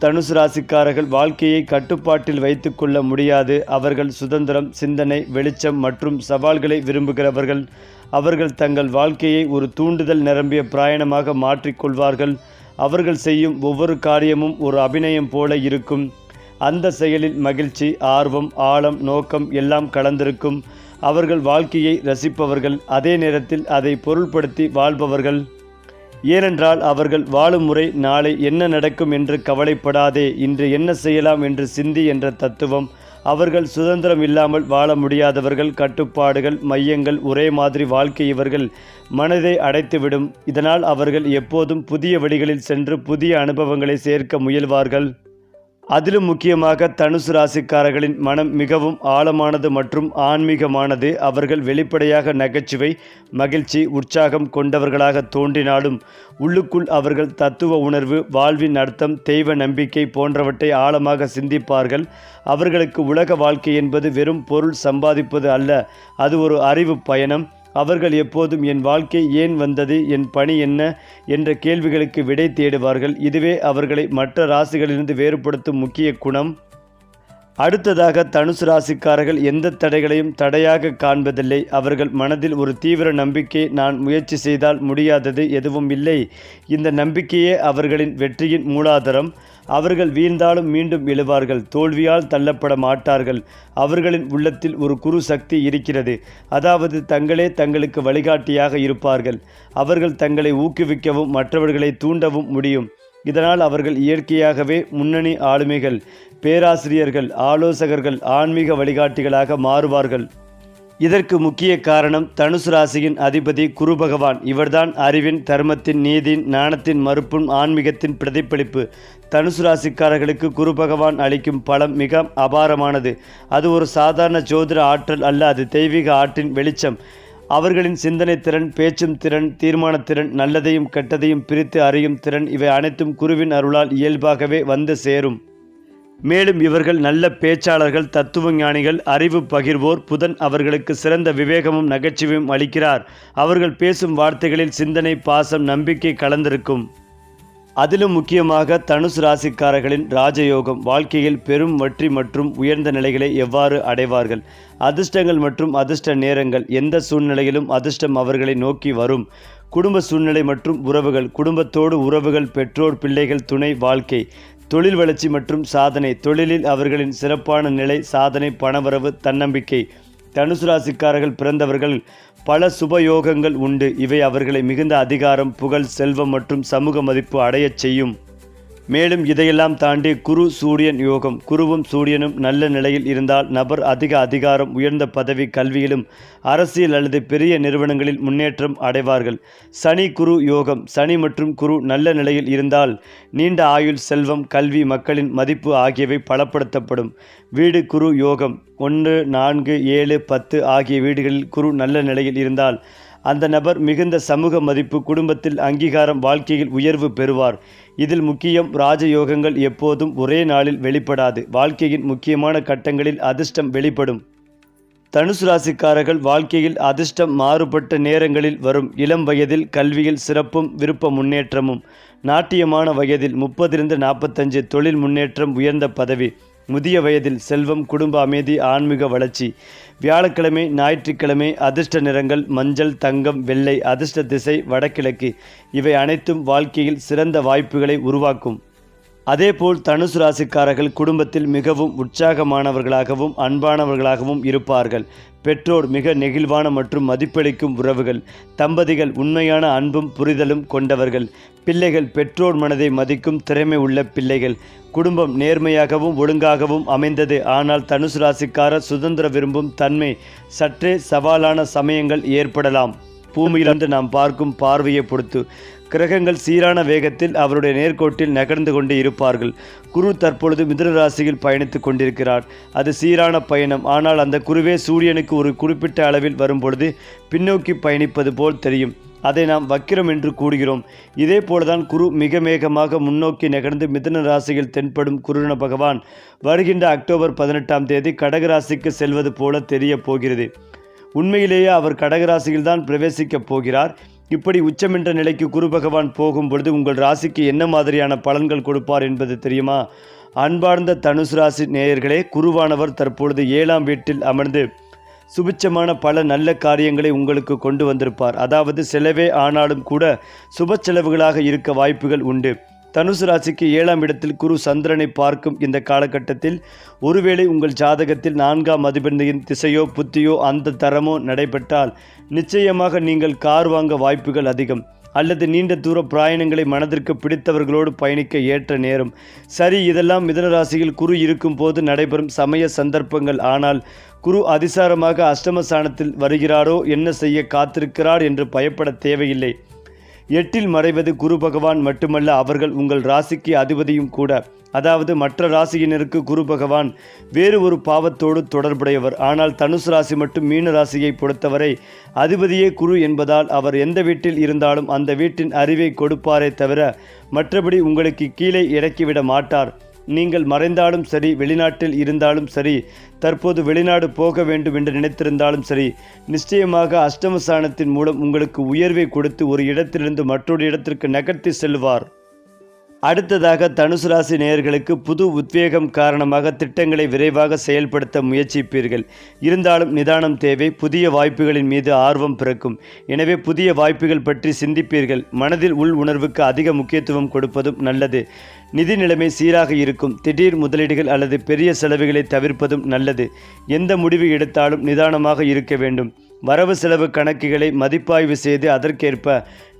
தனுசு ராசிக்காரர்கள் வாழ்க்கையை கட்டுப்பாட்டில் வைத்துக்கொள்ள முடியாது. அவர்கள் சுதந்திரம் சிந்தனை வெளிச்சம் மற்றும் சவால்களை விரும்புகிறவர்கள். அவர்கள் தங்கள் வாழ்க்கையை ஒரு தூண்டுதல் நிரம்பிய பிரயாணமாக மாற்றிக்கொள்வார்கள் அவர்கள் செய்யும் ஒவ்வொரு காரியமும் ஒரு அபிநயம் போல இருக்கும். அந்த செயலில் மகிழ்ச்சி ஆர்வம் ஆழம் நோக்கம் எல்லாம் கலந்திருக்கும். அவர்கள் வாழ்க்கையை ரசிப்பவர்கள். அதே நேரத்தில் அதை பொருள்படுத்தி வாழ்பவர்கள். ஏனென்றால் அவர்கள் வாழும் முறை நாளை என்ன நடக்கும் என்று கவலைப்படாதே இன்று என்ன செய்யலாம் என்று சிந்தி என்ற தத்துவம். அவர்கள் சுதந்திரம் இல்லாமல் வாழ முடியாதவர்கள் கட்டுப்பாடுகள் மையங்கள் ஒரே மாதிரி வாழ்க்கை இவர்கள் மனதை அடைத்துவிடும். இதனால் அவர்கள் எப்போதும் புதிய வழிகளில் சென்று புதிய அனுபவங்களை சேர்க்க முயல்வார்கள். அதிலும் முக்கியமாக தனுசு ராசிக்காரர்களின் மனம் மிகவும் ஆழமானது மற்றும் ஆன்மீகமானது. அவர்கள் வெளிப்படையாக நகைச்சுவை மகிழ்ச்சி உற்சாகம் கொண்டவர்களாக தோன்றினாலும் உள்ளுக்குள் அவர்கள் தத்துவ உணர்வு வாழ்வின் அர்த்தம் தெய்வ நம்பிக்கை போன்றவற்றை ஆழமாக சிந்திப்பார்கள். அவர்களுக்கு உலக வாழ்க்கை என்பது வெறும் பொருள் சம்பாதிப்பது அல்ல அது ஒரு அறிவு பயணம். அவர்கள் எப்போதும் என் வாழ்க்கை ஏன் வந்தது? என் பணி என்ன? என்ற கேள்விகளுக்கு விடை தேடுவார்கள். இதுவே அவர்களை மற்ற ராசிகளிலிருந்து வேறுபடுத்தும் முக்கிய குணம். அடுத்ததாக தனுசு ராசிக்காரர்கள் எந்த தடைகளையும் தடையாக காண்பதில்லை. அவர்கள் மனதில் ஒரு தீவிர நம்பிக்கை நான் முயற்சி செய்தால் முடியாதது எதுவும் இல்லை. இந்த நம்பிக்கையே அவர்களின் வெற்றியின் மூலாதாரம். அவர்கள் வீழ்ந்தாலும் மீண்டும் எழுவார்கள். தோல்வியால் தள்ளப்பட மாட்டார்கள். அவர்களின் உள்ளத்தில் ஒரு குரு சக்தி இருக்கிறது. அதாவது தங்களே தங்களுக்கு வழிகாட்டியாக இருப்பார்கள். அவர்கள் தங்களை ஊக்குவிக்கவும் மற்றவர்களை தூண்டவும் முடியும். இதனால் அவர்கள் இயற்கையாகவே முன்னணி ஆளுமைகள் பேராசிரியர்கள் ஆலோசகர்கள் ஆன்மீக வழிகாட்டிகளாக மாறுவார்கள். இதற்கு முக்கிய காரணம் தனுசு ராசியின் அதிபதி குரு பகவான். இவர்தான் அறிவின் தர்மத்தின் நீதியின் ஞானத்தின் மறுப்பும் ஆன்மீகத்தின் பிரதிபலிப்பு. தனுசு ராசிக்காரர்களுக்கு குரு பகவான் அளிக்கும் பலம் மிக அபாரமானது. அது ஒரு சாதாரண ஜோதிட ஆற்றல் அல்ல அது தெய்வீக ஆற்றின் வெளிச்சம். அவர்களின் சிந்தனை திறன் பேச்சும் திறன் தீர்மானத்திறன் நல்லதையும் கெட்டதையும் பிரித்து அறியும் திறன் இவை அனைத்தும் குருவின் அருளால் இயல்பாகவே வந்து சேரும். மேலும் இவர்கள் நல்ல பேச்சாளர்கள் தத்துவ ஞானிகள் அறிவு பகிர்வோர் புதன் அவர்களுக்கு சிறந்த விவேகமும் நகைச்சுவையும் அளிக்கிறார். அவர்கள் பேசும் வார்த்தைகளில் சிந்தனை பாசம் நம்பிக்கை கலந்திருக்கும். அதிலும் முக்கியமாக தனுசு ராசிக்காரர்களின் ராஜயோகம் வாழ்க்கையில் பெரும் வெற்றி மற்றும் உயர்ந்த நிலைகளை எவ்வாறு அடைவார்கள்? அதிர்ஷ்டங்கள் மற்றும் அதிர்ஷ்ட நேரங்கள் எந்த சூழ்நிலையிலும் அதிர்ஷ்டம் அவர்களை நோக்கி வரும். குடும்ப சூழ்நிலை மற்றும் உறவுகள் குடும்பத்தோடு உறவுகள் பெற்றோர் பிள்ளைகள் துணை வாழ்க்கை. தொழில் வளர்ச்சி மற்றும் சாதனை. தொழிலில் அவர்களின் சிறப்பான நிலை சாதனை பணவரவு தன்னம்பிக்கை. தனுசு ராசிக்காரர்கள் பிறந்தவர்கள் பல சுபயோகங்கள் உண்டு. இவை அவர்களை மிகுந்த அதிகாரம் புகழ் செல்வம் மற்றும் சமூக மதிப்பு அடையச் செய்யும். மேலும் இதையெல்லாம் தாண்டி குரு சூரியன் யோகம். குருவும் சூரியனும் நல்ல நிலையில் இருந்தால் நபர் அதிக அதிகாரம் உயர்ந்த பதவி கல்வியிலும் அரசியல் அல்லது பெரிய நிறுவனங்களில் முன்னேற்றம் அடைவார்கள். சனி குரு யோகம். சனி மற்றும் குரு நல்ல நிலையில் இருந்தால் நீண்ட ஆயுள் செல்வம் கல்வி மக்களின் மதிப்பு ஆகியவை பலப்படுத்தப்படும். வீடு குரு யோகம். ஒன்று நான்கு ஏழு பத்து ஆகிய வீடுகளில் குரு நல்ல நிலையில் இருந்தால் அந்த நபர் மிகுந்த சமூக மதிப்பு குடும்பத்தில் அங்கீகாரம் வாழ்க்கையில் உயர்வு பெறுவார். இதில் முக்கியம் ராஜயோகங்கள் எப்போதும் ஒரே நாளில் வெளிப்படாது. வாழ்க்கையின் முக்கியமான கட்டங்களில் அதிர்ஷ்டம் வெளிப்படும். தனுசு ராசிக்காரர்கள் வாழ்க்கையில் அதிர்ஷ்டம் மாறுபட்ட நேரங்களில் வரும். இளம் வயதில் கல்வியில் சிறப்பும் விருப்ப முன்னேற்றமும். நாட்டியமான வயதில் முப்பதிலிருந்து நாற்பத்தஞ்சு தொழில் முன்னேற்றம் உயர்ந்த பதவி. முதிய வயதில் செல்வம் குடும்ப அமைதி ஆன்மீக வளர்ச்சி. வியாழக்கிழமை ஞாயிற்றுக்கிழமை அதிர்ஷ்ட நிறங்கள் மஞ்சள் தங்கம் வெள்ளை அதிர்ஷ்ட திசை வடகிழக்கு. இவை அனைத்தும் வாழ்க்கையில் சிறந்த வாய்ப்புகளை உருவாக்கும். அதேபோல் தனுசு ராசிக்காரர்கள் குடும்பத்தில் மிகவும் உற்சாகமானவர்களாகவும் அன்பானவர்களாகவும் இருப்பார்கள். பெற்றோர் மிக நெகிழ்வான மற்றும் மதிப்பளிக்கும் உறவுகள். தம்பதிகள் உண்மையான அன்பும் புரிதலும் கொண்டவர்கள். பிள்ளைகள் பெற்றோர் மனதை மதிக்கும் திறமை உள்ள பிள்ளைகள். குடும்பம் நேர்மையாகவும் ஒழுங்காகவும் அமைந்தது. ஆனால் தனுசு ராசிக்கார சுதந்திர விரும்பும் தன்மை சற்றே சவாலான சமயங்கள் ஏற்படலாம். பூமியிலிருந்து நாம் பார்க்கும் பார்வையை பொறுத்து கிரகங்கள் சீரான வேகத்தில் அவருடைய நேர்கோட்டில் நகர்ந்து கொண்டு இருப்பார்கள். குரு தற்பொழுது மிதுன ராசியில் பயணித்துக் கொண்டிருக்கிறார். அது சீரான பயணம். ஆனால் அந்த குருவே சூரியனுக்கு ஒரு குறிப்பிட்ட அளவில் வரும்பொழுது பின்னோக்கி பயணிப்பது போல் தெரியும். அதை நாம் வக்கிரம் என்று கூறுகிறோம். இதே போலதான் குரு மிக வேகமாக முன்னோக்கி நகர்ந்து மிதன ராசியில் தென்படும் குருண பகவான் வருகின்ற அக்டோபர் பதினெட்டாம் தேதி கடகராசிக்கு செல்வது போல தெரிய போகிறது. உண்மையிலேயே அவர் கடகராசியில்தான் பிரவேசிக்கப் போகிறார். இப்படி உச்சமென்ற நிலைக்கு குரு பகவான் போகும் பொழுது உங்கள் ராசிக்கு என்ன மாதிரியான பலன்கள் கொடுப்பார் என்பது தெரியுமா? அன்பார்ந்த தனுசு ராசி நேயர்களே குருவானவர் தற்பொழுது ஏழாம் வீட்டில் அமர்ந்து சுபிச்சமான பல நல்ல காரியங்களை உங்களுக்கு கொண்டு வந்திருப்பார். அதாவது செலவே ஆனாலும் கூட சுப செலவுகளாக இருக்க வாய்ப்புகள் உண்டு. தனுசு ராசிக்கு ஏழாம் இடத்தில் குரு சந்திரனை பார்க்கும் இந்த காலகட்டத்தில் ஒருவேளை உங்கள் ஜாதகத்தில் நான்காம் அதிபதியின் திசையோ புத்தியோ அந்த தரமோ நடைபெற்றால் நிச்சயமாக நீங்கள் கார் வாங்க வாய்ப்புகள் அதிகம். அல்லது நீண்ட தூர பிராயணங்களை மனதிற்கு பிடித்தவர்களோடு பயணிக்க ஏற்ற நேரம். சரி இதெல்லாம் மிதன ராசியில் குரு இருக்கும் போது நடைபெறும் சமய சந்தர்ப்பங்கள். ஆனால் குரு அதிசாரமாக அஷ்டமஸ்தானத்தில் வருகிறாரோ என்ன செய்ய காத்திருக்கிறார் என்று பயப்பட தேவையில்லை. எட்டில் மறைவது குரு பகவான் மட்டுமல்ல அவர்கள் உங்கள் ராசிக்கு அதிபதியும் கூட. அதாவது மற்ற ராசியினருக்கு குரு பகவான் வேறு ஒரு பாவத்தோடு தொடர்புடையவர். ஆனால் தனுசு ராசி மற்றும் மீன ராசியை பொறுத்தவரை அதிபதியே குரு என்பதால் அவர் எந்த வீட்டில் இருந்தாலும் அந்த வீட்டின் அறிவை கொடுப்பாரே தவிர மற்றபடி உங்களுக்கு கீழே இறக்கிவிட மாட்டார். நீங்கள் மறைந்தாலும் சரி வெளிநாட்டில் இருந்தாலும் சரி தற்போது வெளிநாடு போக வேண்டும் என்று நினைத்திருந்தாலும் சரி நிச்சயமாக அஷ்டமசானத்தின் மூலம் உங்களுக்கு உயர்வை கொடுத்து ஒரு இடத்திலிருந்து மற்றொரு இடத்திற்கு நகர்த்தி செல்வார். அடுத்ததாக தனுசு ராசி நேயர்களுக்கு புது உத்வேகம் காரணமாக திட்டங்களை விரைவாக செயல்படுத்த முயற்சிப்பீர்கள். இருந்தாலும் நிதானம் தேவை புதிய வாய்ப்புகளின் மீது ஆர்வம் பிறக்கும். எனவே புதிய வாய்ப்புகள் பற்றி சிந்திப்பீர்கள். மனதில் உள் உணர்வுக்கு அதிக முக்கியத்துவம் கொடுப்பதும் நல்லது. நிதி நிலைமை சீராக இருக்கும். திடீர் முதலீடுகள் அல்லது பெரிய செலவுகளை தவிர்ப்பதும் நல்லது. எந்த முடிவு எடுத்தாலும் நிதானமாக இருக்க வேண்டும். வரவு செலவு கணக்குகளை மதிப்பாய்வு செய்து அதற்கேற்ப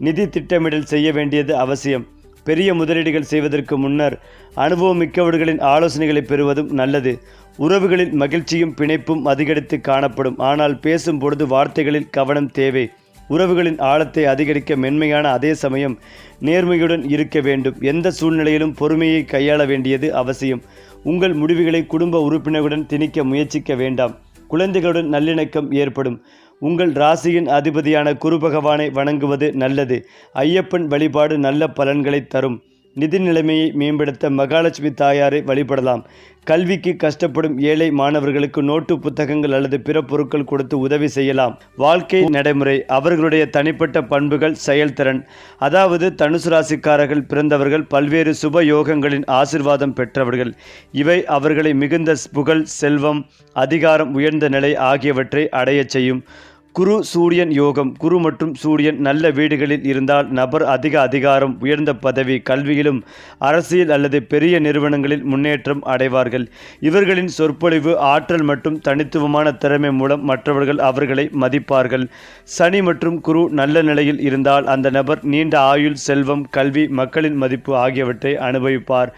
நிதி திட்டமிடல் செய்ய வேண்டியது அவசியம். பெரிய முதலீடுகள் செய்வதற்கு முன்னர் அனுபவம் மிக்கவர்களின் ஆலோசனைகளை பெறுவதும் நல்லது. உறவுகளில் மகிழ்ச்சியும் பிணைப்பும் அதிகரித்து காணப்படும். ஆனால் பேசும் பொழுது வார்த்தைகளில் கவனம் தேவை. உறவுகளின் ஆழத்தை அதிகரிக்க மென்மையான அதே சமயம் நேர்மையுடன் இருக்க வேண்டும். எந்த சூழ்நிலையிலும் பொறுமையை கையாள வேண்டியது அவசியம். உங்கள் முடிவுகளை குடும்ப உறுப்பினருடன் திணிக்க முயற்சிக்க வேண்டாம். குழந்தைகளுடன் நல்லிணக்கம் ஏற்படும். உங்கள் ராசியின் அதிபதியான குரு பகவானை வணங்குவது நல்லது. ஐயப்பன் வழிபாடு நல்ல பலன்களை தரும். நிதி நிலைமையை மேம்படுத்த மகாலட்சுமி தாயாரை வழிபடலாம். கல்விக்கு கஷ்டப்படும் ஏழை மாணவர்களுக்கு நோட்டு புத்தகங்கள் அல்லது பிற பொருட்கள் கொடுத்து உதவி செய்யலாம். வாழ்க்கை நடைமுறை அவர்களுடைய தனிப்பட்ட பண்புகள் செயல்திறன். அதாவது தனுசு ராசிக்காரர்கள் பிறந்தவர்கள் பல்வேறு சுப யோகங்களின் ஆசிர்வாதம் பெற்றவர்கள். இவை அவர்களை மிகுந்த புகழ் செல்வம் அதிகாரம் உயர்ந்த நிலை ஆகியவற்றை அடையச் செய்யும். குரு சூரியன் யோகம் குரு மற்றும் சூரியன் நல்ல வீடுகளில் இருந்தால் நபர் அதிக அதிகாரம் உயர்ந்த பதவி கல்வியிலும் அரசியல் அல்லது பெரிய நிறுவனங்களில் முன்னேற்றம் அடைவார்கள். இவர்களின் சொற்பொழிவு ஆற்றல் மற்றும் தனித்துவமான திறமை மூலம் மற்றவர்கள் அவர்களை மதிப்பார்கள். சனி மற்றும் குரு நல்ல நிலையில் இருந்தால் அந்த நபர் நீண்ட ஆயுள் செல்வம் கல்வி மக்களின் மதிப்பு ஆகியவற்றை அனுபவிப்பார்.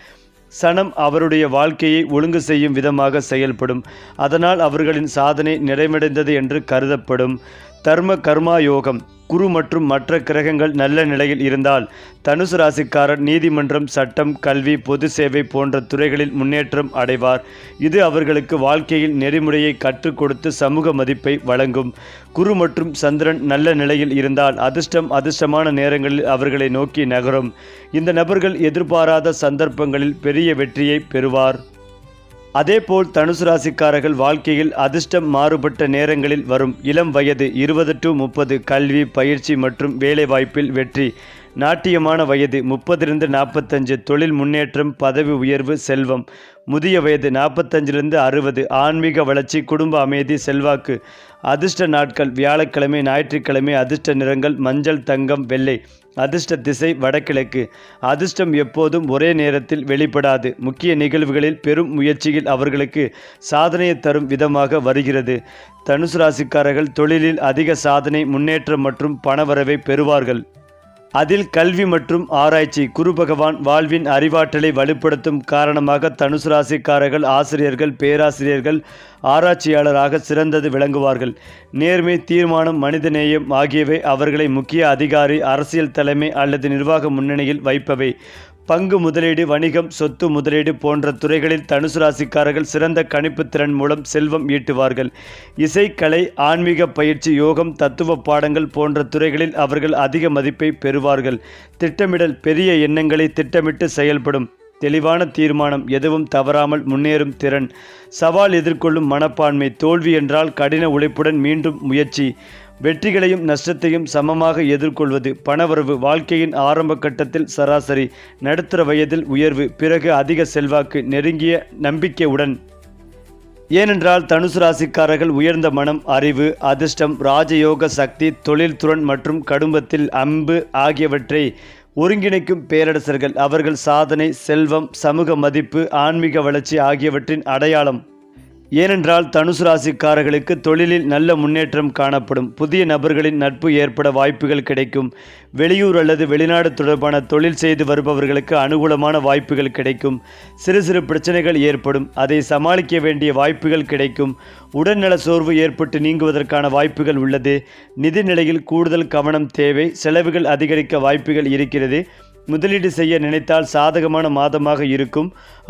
சனம் அவருடைய வாழ்க்கையை ஒழுங்கு செய்யும் விதமாக செயல்படும். அதனால் அவர்களின் சாதனை நிறைவடைந்தது என்று கருதப்படும். தர்ம கர்மா யோகம் குரு மற்றும் மற்ற கிரகங்கள் நல்ல நிலையில் இருந்தால் தனுசு ராசிக்காரர் நீதிமன்றம் சட்டம் கல்வி பொது சேவை போன்ற துறைகளில் முன்னேற்றம் அடைவார். இது அவர்களுக்கு வாழ்க்கையில் நெறிமுறையை கற்றுக் கொடுத்து சமூக மதிப்பை வழங்கும். குரு மற்றும் சந்திரன் நல்ல நிலையில் இருந்தால் அதிர்ஷ்டம் அதிர்ஷ்டமான நேரங்களில் அவர்களை நோக்கி நகரும். இந்த நபர்கள் எதிர்பாராத சந்தர்ப்பங்களில் பெரிய வெற்றியை பெறுவார். அதேபோல் தனுசு ராசிக்காரர்கள் வாழ்க்கையில் அதிர்ஷ்டம் மாறுபட்ட நேரங்களில் வரும் இளம் வயது இருபது டு முப்பது கல்வி பயிற்சி மற்றும் வேலைவாய்ப்பில் வெற்றி. நாட்டியமான வயது முப்பதிலிருந்து நாற்பத்தஞ்சு தொழில் முன்னேற்றம் பதவி உயர்வு செல்வம். முதிய வயது நாற்பத்தஞ்சிலிருந்து அறுபது ஆன்மீக வளர்ச்சி குடும்ப அமைதி செல்வாக்கு. அதிர்ஷ்ட நாட்கள் வியாழக்கிழமை ஞாயிற்றுக்கிழமை அதிர்ஷ்ட நிறங்கள் மஞ்சள் தங்கம் வெள்ளை. அதிர்ஷ்ட திசை வடகிழக்கு. அதிர்ஷ்டம் எப்போதும் ஒரே நேரத்தில் வெளிப்படாது. முக்கிய நிகழ்வுகளில் பெரும் முயற்சியில் அவர்களுக்கு சாதனையை தரும் விதமாக வருகிறது. தனுசு ராசிக்காரர்கள் தொழிலில் அதிக சாதனை முன்னேற்றம் மற்றும் பணவரவை பெறுவார்கள். அதில் கல்வி மற்றும் ஆராய்ச்சி குரு பகவான் வாழ்வின் அறிவாற்றலை வலுப்படுத்தும் காரணமாக தனுசு ராசிக்காரர்கள் ஆசிரியர்கள் பேராசிரியர்கள் ஆராய்ச்சியாளராக சிறந்தது விளங்குவார்கள். நேர்மை தீர்மானம் மனிதநேயம் ஆகியவை அவர்களை முக்கிய அதிகாரி அரசியல் தலைமை அல்லது நிர்வாக முன்னணியில் வைப்பவை. பங்கு முதலீடு வணிகம் சொத்து முதலீடு போன்ற துறைகளில் தனுசு ராசிக்காரர்கள் சிறந்த கணிப்பு திறன் மூலம் செல்வம் ஈட்டுவார்கள். இசைக்கலை ஆன்மீக பயிற்சி யோகம் தத்துவ பாடங்கள் போன்ற துறைகளில் அவர்கள் அதிக மதிப்பை பெறுவார்கள். திட்டமிடல் பெரிய எண்ணங்களை திட்டமிட்டு செயல்படும். தெளிவான தீர்மானம் எதுவும் தவறாமல் முன்னேறும் திறன். சவால் எதிர்கொள்ளும் மனப்பான்மை தோல்வி என்றால் கடின உழைப்புடன் மீண்டும் முயற்சி. வெற்றிகளையும் நஷ்டத்தையும் சமமாக எதிர்கொள்வது பணவரவு வாழ்க்கையின் ஆரம்ப கட்டத்தில் சராசரி நடுத்தர வயதில் உயர்வு பிறகு அதிக செல்வாக்கு நெருங்கிய நம்பிக்கையுடன். ஏனென்றால் தனுசு ராசிக்காரர்கள் உயர்ந்த மனம் அறிவு அதிர்ஷ்டம் ராஜயோக சக்தி தொழில்துறன் மற்றும் கடும்பத்தில் அம்பு ஆகியவற்றை ஒருங்கிணைக்கும் பேரரசர்கள். அவர்கள் சாதனை செல்வம் சமூக மதிப்பு ஆன்மீக வளர்ச்சி ஆகியவற்றின் அடையாளம். ஏனென்றால் தனுசு ராசிக்காரர்களுக்கு தொழிலில் நல்ல முன்னேற்றம் காணப்படும். புதிய நபர்களின் நட்பு ஏற்பட வாய்ப்புகள் கிடைக்கும். வெளியூர் அல்லது வெளிநாடு தொடர்பான தொழில் செய்து வருபவர்களுக்கு அனுகூலமான வாய்ப்புகள் கிடைக்கும். சிறு சிறு பிரச்சனைகள் ஏற்படும். அதை சமாளிக்க வேண்டிய வாய்ப்புகள் கிடைக்கும். உடல்நல சோர்வு ஏற்பட்டு நீங்குவதற்கான வாய்ப்புகள் உள்ளது. நிதி நிலையில் கூடுதல் கவனம் தேவை. செலவுகள் அதிகரிக்க வாய்ப்புகள் இருக்கிறது. முதலீடு செய்ய நினைத்தால் சாதகமான மாதமாக இருக்கும்.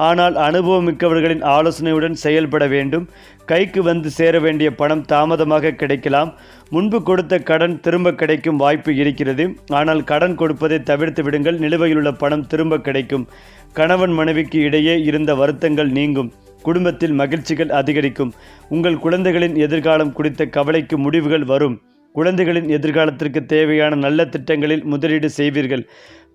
ஆனால் அனுபவமிக்கவர்களின் ஆலோசனையுடன் செயல்பட வேண்டும். கைக்கு வந்து சேர வேண்டிய பணம் தாமதமாக கிடைக்கலாம். முன்பு கொடுத்த கடன் திரும்ப கிடைக்கும் வாய்ப்பு இருக்கிறது. ஆனால் கடன் கொடுப்பதை தவிர்த்து விடுங்கள். நிலுவையில் உள்ள பணம் திரும்ப கிடைக்கும். கணவன் மனைவிக்கு இடையே இருந்த வருத்தங்கள் நீங்கும். குடும்பத்தில் மகிழ்ச்சிகள் அதிகரிக்கும். உங்கள் குழந்தைகளின் எதிர்காலம் குறித்த கவலைக்கு முடிவுகள் வரும். குழந்தைகளின் எதிர்காலத்திற்கு தேவையான நல்ல திட்டங்களில் முதலீடு செய்வீர்கள்.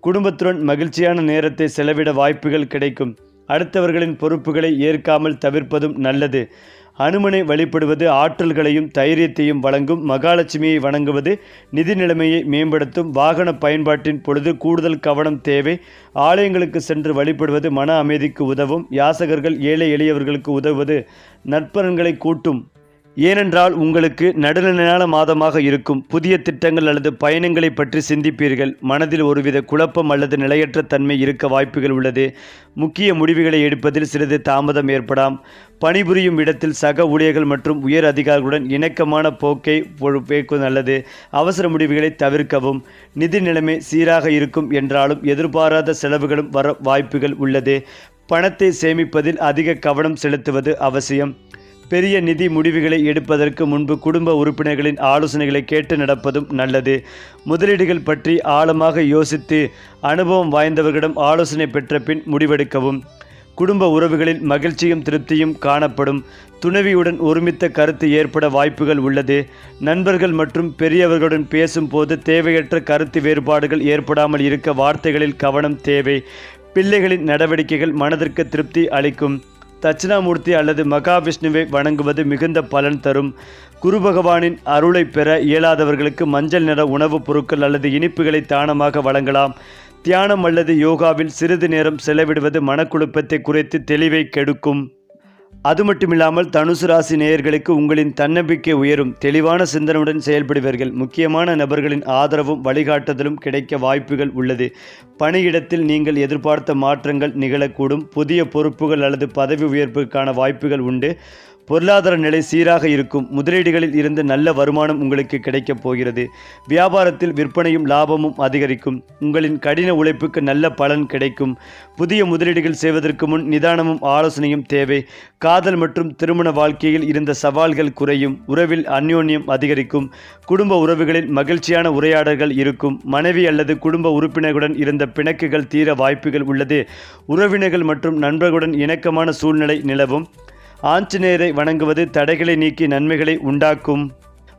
குடும்பத்துடன் மகிழ்ச்சியான நேரத்தை செலவிட வாய்ப்புகள் கிடைக்கும். அடுத்தவர்களின் பொறுப்புகளை ஏற்காமல் தவிர்ப்பதும் நல்லது. அனுமனை வழிபடுவது ஆற்றல்களையும் தைரியத்தையும் வழங்கும் மகாலட்சுமியை வணங்குவது நிதி நிலைமையை மேம்படுத்தும் வாகன பயன்பாட்டின் பொழுது கூடுதல் கவனம் தேவை. ஆலயங்களுக்கு சென்று வழிபடுவது மன அமைதிக்கு உதவும். யாசகர்கள் ஏழை எளியவர்களுக்கு உதவுவது நற்பலன்களை கூட்டும். ஏனென்றால் உங்களுக்கு நடுநிலையான மாதமாக இருக்கும். புதிய திட்டங்கள் அல்லது பயணங்களை பற்றி சிந்திப்பீர்கள். மனதில் ஒருவித குழப்பம் அல்லது நிலையற்ற தன்மை இருக்க வாய்ப்புகள் உள்ளது. முக்கிய முடிவுகளை எடுப்பதில் சிறிது தாமதம் ஏற்படாம். பணிபுரியும் இடத்தில் சக ஊழியர்கள் மற்றும் உயர் அதிகாரிகளுடன் இணக்கமான போக்கை பொறுப்பேற்கும் நல்லது. அவசர முடிவுகளை தவிர்க்கவும். நிதி நிலைமை சீராக இருக்கும் என்றாலும் எதிர்பாராத செலவுகளும் வர வாய்ப்புகள் உள்ளது. பணத்தை சேமிப்பதில் அதிக கவனம் செலுத்துவது அவசியம். பெரிய நிதி முடிவுகளை எடுப்பதற்கு முன்பு குடும்ப உறுப்பினர்களின் ஆலோசனைகளை கேட்டு நடப்பதும் நல்லது. முதலீடுகள் பற்றி ஆழமாக யோசித்து அனுபவம் வாய்ந்தவர்களிடம் ஆலோசனை பெற்ற பின் முடிவெடுக்கவும். குடும்ப உறவுகளில் மகிழ்ச்சியும் திருப்தியும் காணப்படும். துணைவியுடன் ஒருமித்த கருத்து ஏற்பட வாய்ப்புகள் உள்ளது. நண்பர்கள் மற்றும் பெரியவர்களுடன் பேசும்போது தேவையற்ற கருத்து வேறுபாடுகள் ஏற்படாமல் இருக்க வார்த்தைகளில் கவனம் தேவை. பிள்ளைகளின் நடவடிக்கைகள் மனதிற்கு திருப்தி அளிக்கும். தட்சிணாமூர்த்தி அல்லது மகாவிஷ்ணுவை வணங்குவது மிகுந்த பலன் தரும். குரு பகவானின் அருளை பெற இயலாதவர்களுக்கு மஞ்சள் நிற உணவுப் பொருட்கள் அல்லது இனிப்புகளை தானமாக வழங்கலாம். தியானம் அல்லது யோகாவில் சிறிது நேரம் செலவிடுவது மனக்குழப்பத்தை குறைத்து தெளிவை கெடுக்கும். அது மட்டுமில்லாமல் தனுசு ராசி நேயர்களுக்கு உங்களின் தன்னம்பிக்கை உயரும். தெளிவான சிந்தனையுடன் செயல்படுவீர்கள். முக்கியமான நபர்களின் ஆதரவும் வழிகாட்டுதலும் கிடைக்க வாய்ப்புகள் உள்ளது. பணியிடத்தில் நீங்கள் எதிர்பார்த்த மாற்றங்கள் நிகழக்கூடும். புதிய பொறுப்புகள் அல்லது பதவி உயர்வுக்கான வாய்ப்புகள் உண்டு. பொருளாதார நிலை சீராக இருக்கும். முதலீடுகளில் இருந்து நல்ல வருமானம் உங்களுக்கு கிடைக்கப் போகிறது. வியாபாரத்தில் விற்பனையும் லாபமும் அதிகரிக்கும். உங்களின் கடின உழைப்புக்கு நல்ல பலன் கிடைக்கும். புதிய முதலீடுகள் செய்வதற்கு முன் நிதானமும் ஆலோசனையும் தேவை. காதல் மற்றும் திருமண வாழ்க்கையில் இருந்த சவால்கள் குறையும். உறவில் அந்யோன்யம் அதிகரிக்கும். குடும்ப உறவுகளில் மகிழ்ச்சியான உரையாடல்கள் இருக்கும். மனைவி அல்லது குடும்ப உறுப்பினர்களுடன் இருந்த பிணக்குகள் தீர வாய்ப்புகள் உள்ளது. உறவினர்கள் மற்றும் நண்பர்களுடன் இணக்கமான சூழ்நிலை நிலவும். ஆஞ்சநேயரை வணங்குவது தடைகளை நீக்கி நன்மைகளை உண்டாக்கும்.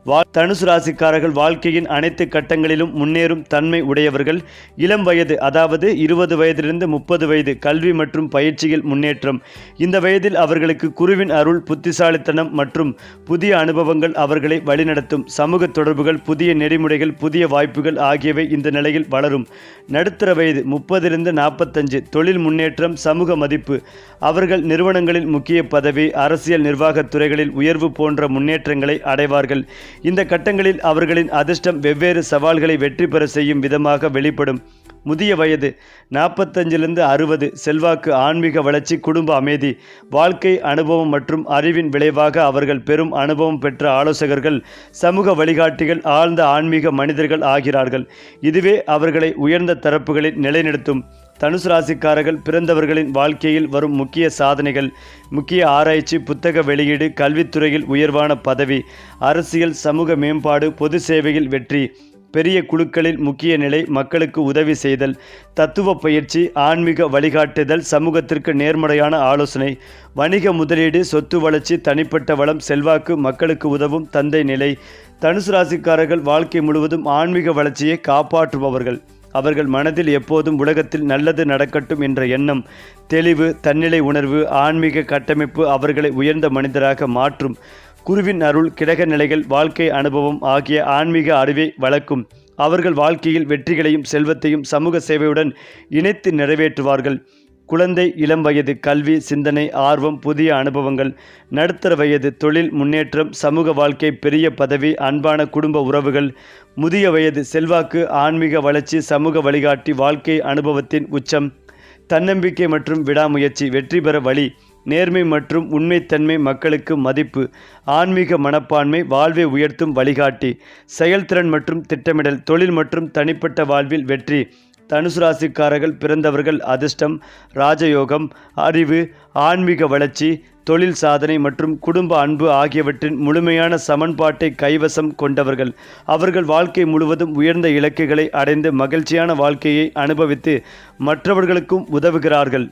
தனுசு ராசிக்காரர்கள் வாழ்க்கையின் அனைத்து கட்டங்களிலும் முன்னேறும் தன்மை உடையவர்கள். இளம் வயது அதாவது இருபது வயதிலிருந்து முப்பது வயது கல்வி மற்றும் பயிற்சியில் முன்னேற்றம். இந்த வயதில் அவர்களுக்கு குருவின் அருள் புத்திசாலித்தனம் மற்றும் புதிய அனுபவங்கள் அவர்களை வழிநடத்தும். சமூக தொடர்புகள் புதிய நெறிமுறைகள் புதிய வாய்ப்புகள் ஆகியவை இந்த நிலையில் வளரும். நடுத்தர வயது முப்பதிலிருந்து நாற்பத்தஞ்சு தொழில் முன்னேற்றம் சமூக மதிப்பு. அவர்கள் நிறுவனங்களில் முக்கிய பதவி அரசியல் நிர்வாகத் துறைகளில் உயர்வு போன்ற முன்னேற்றங்களை அடைவார்கள். இந்த கட்டங்களில் அவர்களின் அதிர்ஷ்டம் வெவ்வேறு சவால்களை வெற்றி பெற செய்யும் விதமாக வெளிப்படும். முதிய வயது நாற்பத்தஞ்சிலிருந்து அறுபது செல்வாக்கு ஆன்மீக வளர்ச்சி குடும்ப அமைதி வாழ்க்கை அனுபவம் மற்றும் அறிவின் விளைவாக அவர்கள் பெரும் அனுபவம் பெற்ற ஆலோசகர்கள் சமூக வழிகாட்டிகள் ஆழ்ந்த ஆன்மீக மனிதர்கள் ஆகிறார்கள். இதுவே அவர்களை உயர்ந்த தரப்புகளில் நிலைநிறுத்தும். தனுசு ராசிக்காரர்கள் பிறந்தவர்களின் வாழ்க்கையில் வரும் முக்கிய சாதனைகள். முக்கிய ஆராய்ச்சி புத்தக வெளியீடு கல்வித்துறையில் உயர்வான பதவி அரசியல் சமூக மேம்பாடு பொது சேவையில் வெற்றி பெரிய குழுக்களில் முக்கிய நிலை மக்களுக்கு உதவி செய்தல் தத்துவ பயிற்சி ஆன்மீக வழிகாட்டுதல் சமூகத்திற்கு நேர்மறையான ஆலோசனை வணிக முதலீடு சொத்து வளர்ச்சி தனிப்பட்ட வளம் செல்வாக்கு மக்களுக்கு உதவும் தந்தை நிலை. தனுசு ராசிக்காரர்கள் வாழ்க்கை முழுவதும் ஆன்மீக வளர்ச்சியை காப்பாற்றுபவர்கள். அவர்கள் மனதில் எப்போதும் உலகத்தில் நல்லது நடக்கட்டும் என்ற எண்ணம் தெளிவு தன்னிலை உணர்வு ஆன்மீக கட்டமைப்பு அவர்களை உயர்ந்த மனிதராக மாற்றும். குருவின் அருள் கிடக நிலைகள் வாழ்க்கை அனுபவம் ஆகிய ஆன்மீக அறிவை வளர்க்கும். அவர்கள் வாழ்க்கையில் வெற்றிகளையும் செல்வத்தையும் சமூக சேவையுடன் இணைத்து நிறைவேற்றுவார்கள். குழந்தை இளம் வயது கல்வி சிந்தனை ஆர்வம் புதிய அனுபவங்கள் நடுத்தர வயது தொழில் முன்னேற்றம் சமூக வாழ்க்கை பெரிய பதவி அன்பான குடும்ப உறவுகள் முதிய வயது செல்வாக்கு ஆன்மீக வளர்ச்சி சமூக வழிகாட்டி வாழ்க்கை அனுபவத்தின் உச்சம் தன்னம்பிக்கை மற்றும் விடாமுயற்சி வெற்றி பெற வழி நேர்மை மற்றும் உண்மைத்தன்மை மக்களுக்கு மதிப்பு ஆன்மீக மனப்பான்மை வாழ்வை உயர்த்தும் வழிகாட்டி செயல்திறன் மற்றும் திட்டமிடல் தொழில் மற்றும் தனிப்பட்ட வாழ்வில் வெற்றி தனுசு ராசிக்காரர்கள் பிறந்தவர்கள் அதிர்ஷ்டம் ராஜயோகம் அறிவு ஆன்மீக வளர்ச்சி தொழில் சாதனை மற்றும் குடும்ப அன்பு ஆகியவற்றின் முழுமையான சமன்பாட்டை கைவசம் கொண்டவர்கள். அவர்கள் வாழ்க்கை முழுவதும் உயர்ந்த இலக்குகளை அடைந்து மகிழ்ச்சியான வாழ்க்கையை அனுபவித்து மற்றவர்களுக்கும் உதவுகிறார்கள்.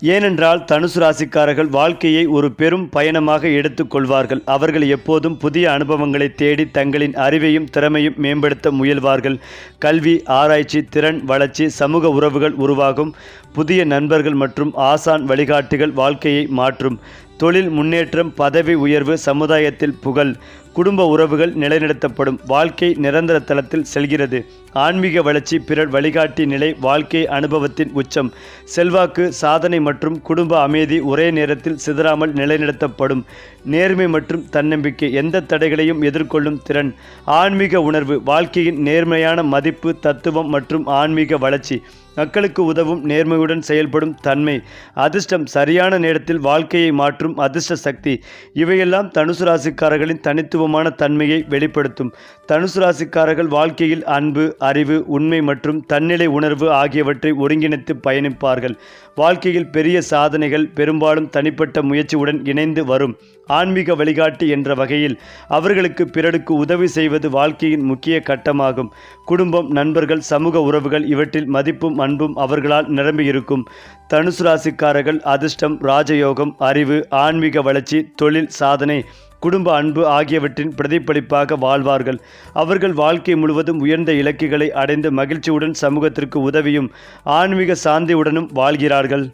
ஏனென்றால் தனுசு ராசிக்காரர்கள் வாழ்க்கையை ஒரு பெரும் பயணமாக எடுத்துக்கொள்வார்கள் அவர்கள் எப்போதும் புதிய அனுபவங்களை தேடி தங்களின் அறிவையும் திறமையும் மேம்படுத்த முயல்வார்கள். கல்வி ஆராய்ச்சி திறன் வளர்ச்சி சமூக உறவுகள் உருவாகும். புதிய நண்பர்கள் மற்றும் ஆசான் வழிகாட்டிகள் வாழ்க்கையை மாற்றும். தொழில் முன்னேற்றம் பதவி உயர்வு சமுதாயத்தில் புகழ் குடும்ப உறவுகள் நிலைநிறுத்தப்படும் வாழ்க்கை நிரந்தர தளத்தில் செல்கிறது. ஆன்மீக வளர்ச்சி பிறர் வழிகாட்டி நிலை வாழ்க்கை அனுபவத்தின் உச்சம். செல்வாக்கு சாதனை மற்றும் குடும்ப அமைதி ஒரே நேரத்தில் சிதறாமல் நிலைநிறுத்தப்படும். நேர்மை மற்றும் தன்னம்பிக்கை எந்த தடைகளையும் எதிர்கொள்ளும் திறன். ஆன்மீக உணர்வு வாழ்க்கையின் நேர்மையான மதிப்பு தத்துவம் மற்றும் ஆன்மீக வளர்ச்சி. மக்களுக்கு உதவும் நேர்மையுடன் செயல்படும் தன்மை அதிர்ஷ்டம் சரியான நேரத்தில் வாழ்க்கையை மாற்றும் அதிர்ஷ்ட சக்தி. இவையெல்லாம் தனுசு ராசிக்காரர்களின் தனித்துவமான தன்மையை வெளிப்படுத்தும். தனுசு ராசிக்காரர்கள் வாழ்க்கையில் அன்பு அறிவு உண்மை மற்றும் தன்னிலை உணர்வு ஆகியவற்றை ஒருங்கிணைத்து பயணிப்பார்கள். வாழ்க்கையில் பெரிய சாதனைகள் பெரும்பாலும் தனிப்பட்ட முயற்சியுடன் இணைந்து வரும். ஆன்மீக வழிகாட்டி என்ற வகையில் அவர்களுக்கு பிறருக்கு உதவி செய்வது வாழ்க்கையின் முக்கிய கட்டமாகும். குடும்பம் நண்பர்கள் சமூக உறவுகள் இவற்றில் மதிப்பும் அன்பும் அவர்களால் நிரம்பியிருக்கும். தனுசு ராசிக்காரர்கள் அதிர்ஷ்டம் ராஜயோகம் அறிவு ஆன்மீக வளர்ச்சி தொழில் சாதனை குடும்ப அன்பு ஆகியவற்றின் பிரதிபலிப்பாக வாழ்வார்கள். அவர்கள் வாழ்க்கை முழுவதும் உயர்ந்த இலக்குகளை அடைந்து மகிழ்ச்சியுடன் சமூகத்திற்கு உதவியும் ஆன்மீக சாந்தியுடனும் வாழ்கிறார்கள்.